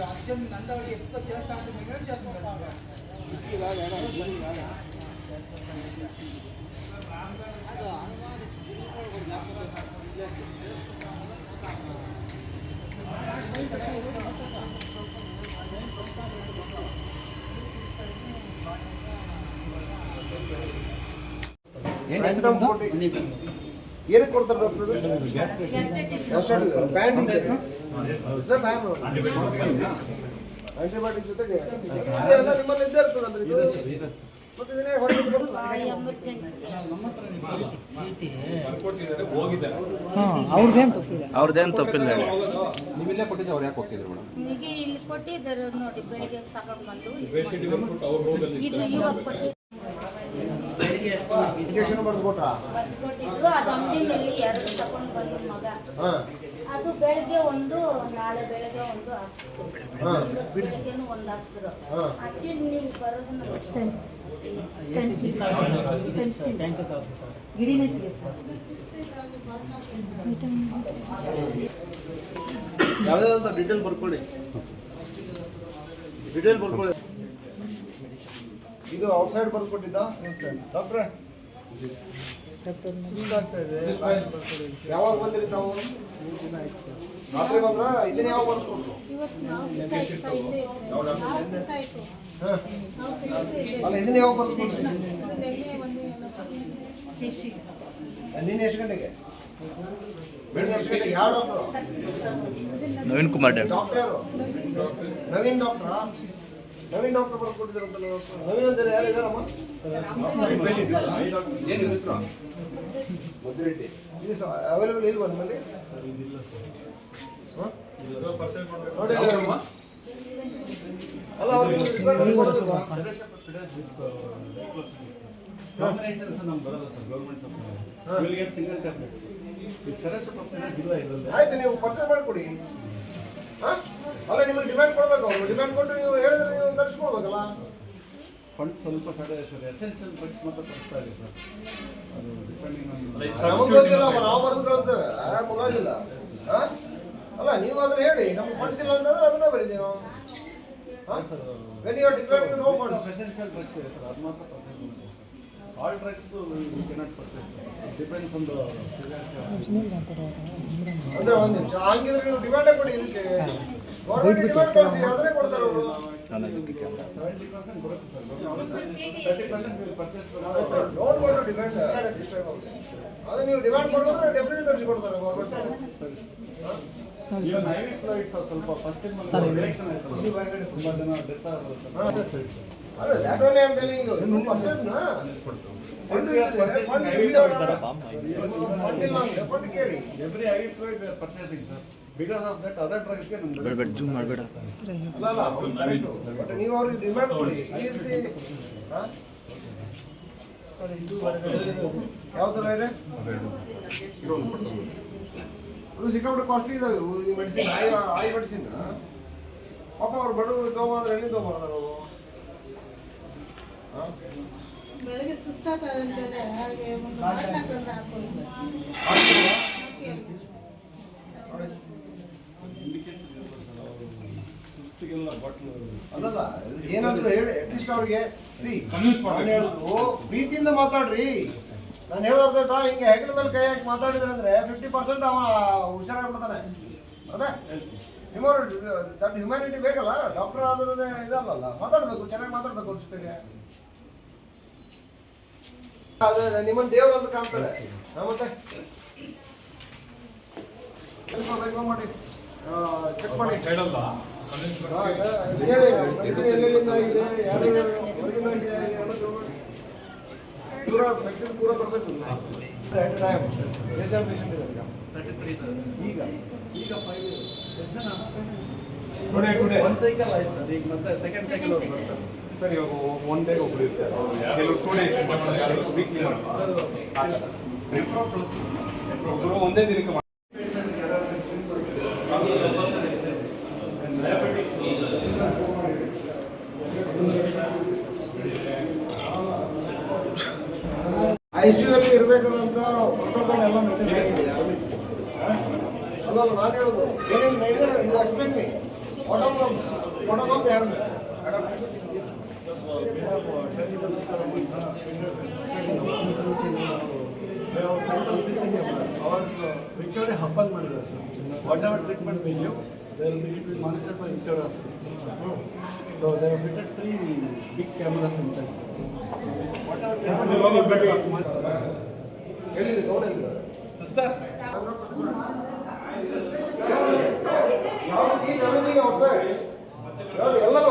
అత్యంత నందవాడి ఎక్కువ చేస్తా అంటే మీకు చేస్తున్నాం ಏನಕ್ಕೆ ಕೊಡ್ತಾರೆ doctor pant sir fan antibiotic ಜೊತೆಗೆ ನಿಮ್ಮಲ್ಲಿ ಇದ್ದೇ ಇರ್ತದಲ್ರಿ ಇದು? ಮತ್ತೆ ಇದನ್ನೇ ಹೊರಗೆ ಬಿಟ್ಟು- ಅವ್ರದ್ದೇನು ತಪ್ಪಿದೆ? ಅವ್ರದ್ದೇನು ತಪ್ಪಿಲ್ಲ ನೀವಿಲ್ಲೇ ಕೊಟ್ಟಿದ್ದೆ ಅವ್ರು ಯಾಕೆ ಹೋಗ್ತಿದ್ರು ಮೇಡಮ್? ನಿಮಗೆ ಇಲ್ಲಿ ಕೊಟ್ಟಿದ್ದಾರೆ ನೋಡಿ ಬೆಳಿಗ್ಗೆ ತಗೊಂಡು ಬಂದು. ಇದು ಇವಾಗ ಕೊಟ್ಟಿದ್ದು. ಇಂಜೆಕ್ಷನ್ ಬರೆದು ಕೊಟ್ರಾ? ಕೊಟ್ಟಿದ್ರು ಅದು ಅಂಗಡಿನಲ್ಲಿ ಎರಡು ತಗೊಂಡು ಬಂದು ಮಗ. ಹಾ. ಅದು ಬೆಳಗ್ಗೆ ಒಂದು ನಾಳೆ ಬೆಳಗ್ಗೆ ಒಂದು ಹಾಕ್ಸಿದ್ರು ಬೆಳಗ್ಗೆನೂ ಒಂದು ಹಾಕ್ಸಿದ್ರು. ಅಕ್ಕಿ ನೀವು ಬರೋದನ್ನ ಅಂತ ಡಿಟೇಲ್ ಬರ್ಕೊಳ್ಳಿ. ಡಿಟೇಲ್ ಬರ್ಕೊಳ್ಳಿ. ಇದು ಔಟ್ಸೈಡ್ ಬರ್ಕೊಟ್ಟಿದ್ದ? ಡಾಕ್ಟ್ರೆ ಯಾವಾಗ ಬಂದಿರಿ ತಾವು? ರಾತ್ರಿ ಬಂದ್ರ? ಇದನ್ನ ಯಾವಾಗ. ಅಲ್ಲ ಇದನ್ನ ಯಾವಾಗ ನಿನ್ನೆ ಎಷ್ಟು ಗಂಟೆಗೆ? ಬೆಳಿಗ್ಗೆ ಎಷ್ಟು ಗಂಟೆಗೆ? ಯಾವ ಡಾಕ್ಟ್ರು? ನವೀನ್ ಕುಮಾರ್ ಡಾಕ್ಟರ್. ನವೀನ್ ಡಾಕ್ಟ್ರಾ? ನವೀನ್ ಡಾಕ್ಟರ್ ಅಂತ ನವೀನ್ ಅಂತ ಯಾರು ಇದಾರಮ್ಮ ಮುದ್ರೆಡ್ಡಿ ಇದು ಅವೈಲೇಬಲ್ ಇಲ್ವಾ ನಿಮ್ಮಲ್ಲಿ? ಹ? ನೋಡಿ ಅಲ್ಲ ಆಯ್ತು ನೀವು ಪರ್ಚೇಸ್ ಮಾಡಿಕೊಡಿ? ಅಲ್ಲ ನಿಮಗೆ ಡಿಮ್ಯಾಂಡ್ ಕೊಡಬೇಕು ಅವ್ರು. ಡಿಮ್ಯಾಂಡ್ ಕೊಟ್ಟು ನೀವು ಹೇಳಿದ್ರೆ ನೀವು ತರಿಸ್ಕೊಳ್ಬೇಕಲ್ಲ ಫಂಡ್ ಸ್ವಲ್ಪ ಕಡೆ ಸರ್. ಎಸೆನ್ಷಿಯಲ್ ಫಂಡ್ಸ್ ಮಾತ್ರ ತರ್ತಾ ಇದೆ ಸರ್. ಅದು ಡಿಪೆಂಡಿಂಗ್ ನಮಗೆ ಗೊತ್ತಿಲ್ಲ ನಾವು ಬರೆದು ಕಳಿಸ್ತೇವೆ. ಹ? ಅಲ್ಲ ನೀವು ಅದನ್ನ ಹೇಳಿ. ನಮ್ಗೆ ಫಂಡ್ಸ್ ಇಲ್ಲ ಅಂತಂದ್ರೆ ಅದನ್ನ ಬರೀತೀವಿ ನಾವು. When you are declaring no funds essential funds ಇದೆ ಸರ್. ಅದು ಮಾತ್ರ all drugs you cannot purchase depends on the ಅಂದ್ರೆ ಒಂದು ನಿಮಿಷ ಹಂಗಿದ್ರೆ ನೀವು ಡಿಮ್ಯಾಂಡೇ ಕೊಡಿ ಇದಕ್ಕೆ. ಗೌರ್ಮೆಂಟ್ ಡಿಮ್ಯಾಂಡ್ ಕಳಿಸಿ ಅದನ್ನೇ ಕೊಡ್ತಾರೆ ಅವರು. ಸೆವೆಂಟಿ ಪರ್ಸೆಂಟ್ ಬರುತ್ತೆ sir. Thirty percent will purchase don't want to demand ಅದು ನೀವು ಡಿಮ್ಯಾಂಡ್ ಮಾಡಿದ್ರೆ ಡೆಫಿನೆಟ್ ತರಿಸಿ ಕೊಡ್ತಾರೆ government even I V flights ಸ್ವಲ್ಪ ಫಸ್ಟ್ ತುಂಬಾ ಜನ ಡೆತ್ ಆಗುತ್ತೆ ಅಲ್ಲ that only I am telling you ನೀವು ಪರ್ಚೇಸ್ ನಾ? ಫಂಡ್ ಇಲ್ಲ ಅಂದ್ರೆ ಫಂಡ್ ಕೇಳಿ. Every I V purchasing sir because of that other ಡ್ರಗ್ಸ್ಗೆ ನಮ್ಗೆ ಬೇಡ ಜೂಮ್ ಮಾಡಬೇಡ ಅಲ್ಲ ಅಲ್ಲ ಅವ್ರು correct. But ನೀವು ಅವ್ರಿಗೆ ಕೊಡಿ. ಅದು ಸಿಕ್ಕಾಪಟ್ಟೆ ಕಾಸ್ಟ್ಲಿ ಇದಾವೆ. ಈ ಮೆಡಿಸಿನ್ ಐ ಐ ಮೆಡಿಸಿನ್ ಪಾಪ ಅವ್ರು ಬಡವರು ತೊಗೊಂಬಂದ್ರೆ ಎಲ್ಲಿ ಹಾ? ಬೆಳಗ್ಗೆ ಹಾಗೆ ಒಂದು ಬಾಟ್ಲು ಅಲ್ಲಲ್ಲ ಏನಾದರೂ ಹೇಳಿ ಅಟ್ಲೀಸ್ಟ್ ಅವ್ರಿಗೆ ಸಿ Convince ನಾನು ಮಾಡ್ಬೇಕು. ಹೇಳುದು ಪ್ರೀತಿಯಿಂದ ಮಾತಾಡ್ರಿ. ನಾನು ಹೇಳೋರ್ದಾಯ್ತಾ ಹಿಂಗೆ ಹೆಗಲ ಮೇಲೆ ಕೈ ಹಾಕಿ ಮಾತಾಡಿದ್ರೆ ಅಂದ್ರೆ ಫಿಫ್ಟಿ ಪರ್ಸೆಂಟ್ ಅವ ಹುಷಾರಾಗ್ಬಿಡ್ತಾನೆ. ಅದೇ? ದಟ್ ಹ್ಯುಮ್ಯಾನಿಟಿ ಬೇಕಲ್ಲ? ಡಾಕ್ಟರ್ ಆದ್ರೂ ಇದಲ್ಲ ಮಾತಾಡ್ಬೇಕು ಚೆನ್ನಾಗಿ ಮಾತಾಡ್ಬೇಕು ಅವ್ರ ಜೊತೆಗೆ ಅದೇ ನಿಮ್ಮನ್ನ ದೇವ್ರು ಅಂತ ಕಾಣ್ತಾರೆ. ಮತ್ತೆ? ಮಾಡಿ ಚೆಕ್ ಮಾಡಿ. ಹೇಳಲ್ಲ. ಎಲ್ಲೆಲ್ಲಿಂದ ಆಗಿದೆ ಯಾರು ಹೊರಗಿಂದ ಆಗಿದೆ ಅನ್ನೋದು ಪೂರ ಮೆಡಿಸಿನ್ ಪೂರ ಬರಬೇಕು. ಟೈಮ್ ಪೇಷಂಟ್ ಈಗ ಈಗ ಫೈವ್ ಒಂದು ಸೈಕಲ್ ಆಯ್ತು ಸರ್. ಈಗ ಮತ್ತೆ ಸೆಕೆಂಡ್ ಸೈಕಲ್ ಅವ್ರು ಬರ್ತಾರೆ. ಸರ್ ಇವಾಗ ಒನ್ ಡೇ ಒಬ್ರು ಇರ್ತಾರೆ. ಕೆಲವರು ಟೂ ಡೇಸ್ ವೀಕ್ಲಿ ಒಬ್ರು ಒಂದೇ ದಿನಕ್ಕೆ ಇಲ್ಲಿ ಇರಬೇಕಂತ ದೊಡ್ಡದನೆಲ್ಲ ಇದೆ. ನಾನು ಹೇಳೋದು ಏನೇನಿಲ್ಲ ಇನ್ವೆಸ್ಟ್‌ಮೆಂಟ್ ಮೀ ಬೋಡಂಗ್ ಬೋಡಂಗ್ ಹೇಮ್ ಅಡಾಪ್ಟ್ಡ್ ಜಸ್ಟ್ ಬಿಟ್ ಆ ಸರ್. ಅವರ್ ಟ್ರೀಟ್ಮೆಂಟ್ ಮೇಲೂ they will be able to monitor for insurance. So they have fitted three big cameras inside. What are the Sister? Now we need everything outside. Everything.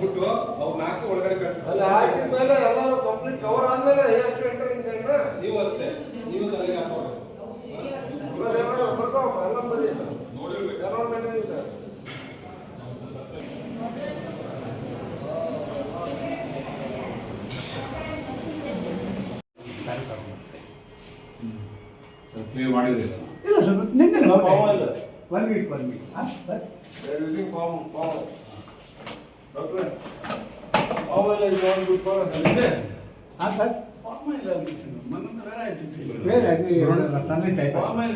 ಒಂದು ಅವ್ರು ನಾಲ್ಕು ಒಳಗಡೆ ಅಲ್ಲಿ ಹಾಕಿದ ಮೇಲೆ ಎಲ್ಲರೂ ಕಂಪ್ಲೀಟ್ ಕವರ್ ಆದ್ಮೇಲೆ ಎಷ್ಟು ಎಂಟ್ರೆನ್ಸ್ ನೀವು ಅಷ್ಟೇ. ನೀವು ತಲೆಗೆ ಹಾಕೋದು ಕ್ಲಿಯರ್ ಮಾಡಿದ್ರಿ? ಇಲ್ಲ ಸರ್ ನಿನ್ನೆ. One week one week sir. They are ಡಾಕ್ಟ್ರೆ ಅವೆಲ್ಲ ಇದು ಒಂದು ಫೋರದಲ್ಲಿ ಇದೆ. ಹಾಂ ಸರ್? ಫಾರ್ಮಲ್ ಅಪ್ಲಿಕೇಶನ್ ಮನ್ನೊಂದು ಬೇರೆ ಆಯ್ತು ಬೇರೆ ಅದು ಸಣ್ಣ ಟೈಪ್ ಫಾರ್ಮಲ್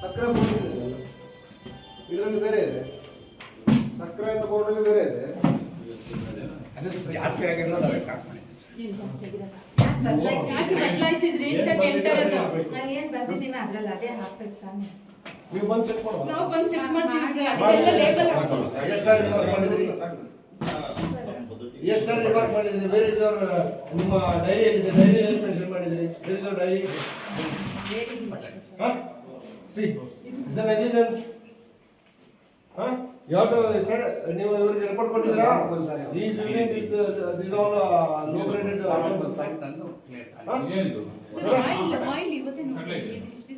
ಸಕ್ಕರೆ ಇದರಲ್ಲಿ ಬೇರೆ ಇದೆ. ಜಾಸ್ತಿ ಆಗಿರೋದು ಯಾಕೆ ಬದಲಾಯಿಸಿದ್ರಿ ಅಂತ ಕೇಳ್ತಾರದು ನಾನು ಏನ್ ಬರ್ದಿದ್ದೀನ ಅದ್ರಲ್ಲಿ ಅದೇ ಹಾಕ್ಬೇಕು ತಾನೆ. ನೀವು ಬಂದು ಚೆಕ್ ಮಾಡಿ ನಾವು ಬಂದು ಚೆಕ್ ಮಾಡ್ತೀವಿ ಸರ್. ಅದಕ್ಕೆಲ್ಲ ಲೇಬಲ್ ಹಾಕೋದು ಎಷ್ಟು ಸಾರಿ ರಿಮಾರ್ಕ್ ಮಾಡಿದ್ರಿ. ಎಷ್ಟು ಸಾರಿ ರಿಮಾರ್ಕ್ ಮಾಡಿದ್ರಿ. ಬೇರೆ ಸರ್ ನಿಮ್ಮ ಡೈರಿ ಏನಿದೆ ಡೈರಿ ಏನು ಮೆನ್ಷನ್ ಮಾಡಿದ್ರಿ. ಬೇರೆ ಸರ್ ಡೈರಿ ಹಾಂ ಸಿ ಇಸ್ ದ ನೆಗ್ಲಿಜೆನ್ಸ್ ಹಾಂ ಯಾವ್ದು ಸರ್ ನೀವು ಇವ್ರಿಗೆ ರಿಪೋರ್ಟ್ ಕೊಟ್ಟಿದ್ದೀರಾ? Is using this all low graded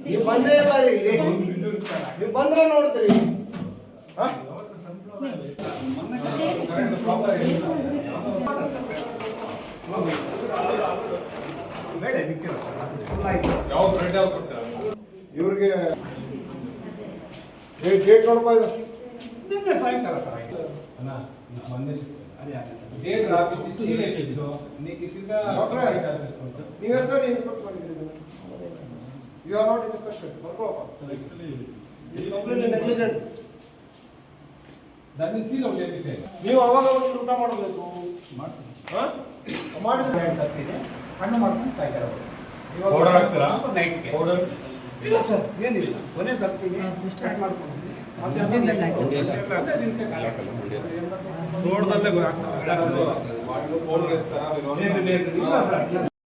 ನೀವು ಬಂದೇ ಇಲ್ಲ. ಇಲ್ಲಿ. ನೀವು ಬಂದ್ರೆ ನೋಡ್ತೀರಿ. ಇವ್ರಿಗೆ ಡೇಟ್ ಡೇಟ್ ಸುಮ್ಮನೆ ಸಾಯ್ತಾರ ಸರ್ ಅಣ್ಣ ಮೊನ್ನೆ ನೀವೇ ಸರ್ ಇನ್ಸ್ಪೆಕ್ಟ್ ಮಾಡಿದ್ರಿ you are not inspection complaint negligent that means ನೀವು ಅವಾಗ ಊಟ ಮಾಡಬೇಕು. ಮಾಡ್ತೀನಿ. ಮಾಡಿದ್ರೆ ಹಣ್ಣು ಮಾಡ್ಕೊಂಡು ಸಾಯ್ತಾರೆ ಇವಾಗ ಪೌಡರ್ ಹಾಕ್ತೀರಾ? ಪೌಡರ್ ಇಲ್ಲ ಸರ್ ಏನಿಲ್ಲ. ಕೊನೆ ತರ್ತೀನಿ ಸ್ಟಾರ್ಟ್ ಮಾಡ್ಕೊಂಡು. ಮಧ್ಯಾಹ್ನ ಒಂದೇ